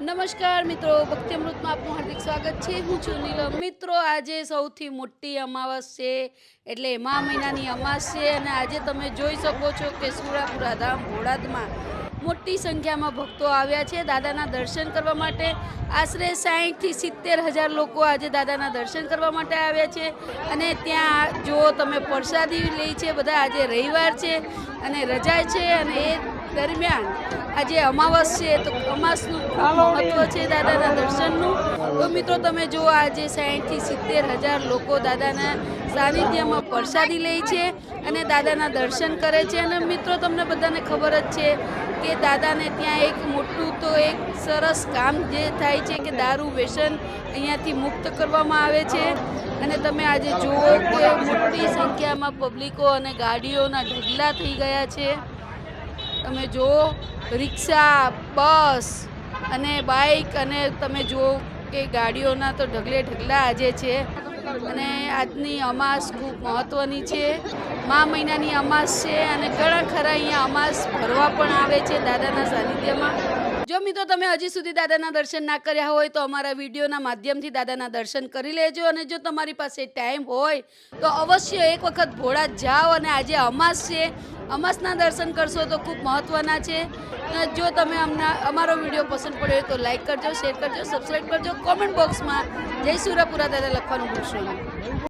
નમસ્કાર મિત્રો, ભક્તિ અમૃતમાં આપનું હાર્દિક સ્વાગત છે. હું છું નીલમ. મિત્રો, આજે સૌથી મોટી અમાવસ છે, એટલે મા મહિનાની અમાસ છે, અને આજે તમે જોઈ શકો છો કે સુરાપુરા ધામ ભોળાદમાં મોટી સંખ્યામાં ભક્તો આવ્યા છે. દાદાના દર્શન કરવા માટે આશરે સાહીઠથી સિત્તેર હજાર લોકો આજે દાદાના દર્શન કરવા માટે આવ્યા છે. અને ત્યાં જો તમે પ્રસાદી લે છે બધા આજે રવિવાર છે અને રજા છે અને એ દરમિયાન આજે અમાવસ છે. તો અમાસનું મહત્વ છે દાદાના દર્શનનું. તો મિત્રો તમે જુઓ આજે સાહીઠથી સિત્તેર હજાર લોકો દાદાના સાનિધ્યમાં પ્રસાદી લે છે અને દાદાના દર્શન કરે છે. અને મિત્રો તમને બધાને ખબર જ છે કે દાદાને ત્યાં એક મોટું તો એક સરસ કામ જે થાય છે કે દારૂ વ્યસન અહીંયાથી મુક્ત કરવામાં આવે છે. અને તમે આજે જુઓ કે મોટી સંખ્યામાં પબ્લિકો અને ગાડીઓના ઢગલા થઈ ગયા છે. તમે જુઓ, રિક્ષા, બસ અને બાઇક અને તમે જુઓ કે ગાડીઓના તો ઢગલે ઢગલા આજે છે. અને આજની અમાસ ખૂબ મહત્ત્વની છે. મા મહિનાની અમાસ છે અને ઘણા ખરા અહીંયા અમાસ ભરવા પણ આવે છે દાદાના સાનિધ્યમાં. જો મિત્રો તમે હજી સુધી દાદાના દર્શન ના કર્યા હોય તો અમારા વિડીયોના માધ્યમથી દાદાના દર્શન કરી લેજો અને જો તમારી પાસે ટાઈમ હોય તો અવશ્ય એક વખત ભોળા જાઓ અને આજે અમાસ છે. અમાસના દર્શન કરશો તો ખૂબ મહત્ત્વના છે. જો તમે અમને અમારો વીડિયો પસંદ પડ્યો તો લાઈક કરજો શેર કરજો સબસ્ક્રાઈબ કરજો કોમેન્ટ બોક્સમાં જય સુરાપુરા દાદા લખવાનું ભૂલશો નહીં.